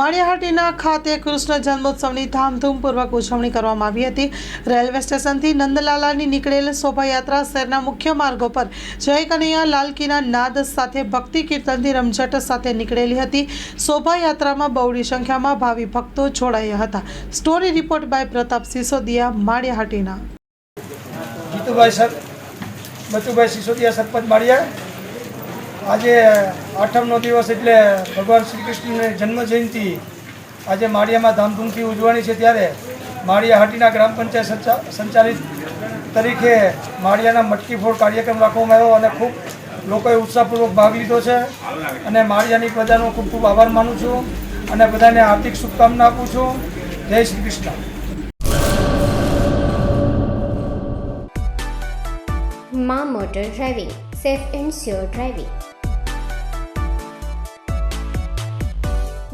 માળિયાહાટીના ખાતે કૃષ્ણ જન્મોત્સવની ધામધૂમપૂર્વક ઉજવણી કરવામાં આવી હતી. રેલવે સ્ટેશનથી નંદલાલાની નીકળેલ શોભાયાત્રા શહેરના મુખ્ય માર્ગો પર જય કનૈયા લાલકીના નાદ સાથે ભક્તિ કીર્તનથી રમઝટ સાથે નીકળેલી હતી. શોભાયાત્રામાં બહોળી સંખ્યામાં ભાવિ ભક્તો જોડાયા હતા. Story report by Pratap Sisodiya Maliyahatina Jitubhai sir, Bachubhai Sisodiya, sarpanch Maliya. આજે આઠમનો દિવસ એટલે ભગવાન શ્રી કૃષ્ણની જન્મ જયંતિ આજે માળિયામાં ધામધૂમથી ઉજવણી છે ત્યારે માળિયા હાટીના ગ્રામ પંચાયત સંચા- સંચાલિત તરીકે માળિયાના મટકી ફોડ કાર્યક્રમ રાખવામાં આવ્યો અને ખૂબ લોકોએ ઉત્સાહપૂર્વક ભાગ લીધો છે અને માળિયાની પ્રજાનો ખૂબ ખૂબ આભાર માનું છું અને બધાને હાર્દિક શુભકામના આપું છું. જય શ્રી કૃષ્ણ. માં motor driving, safe and sure driving.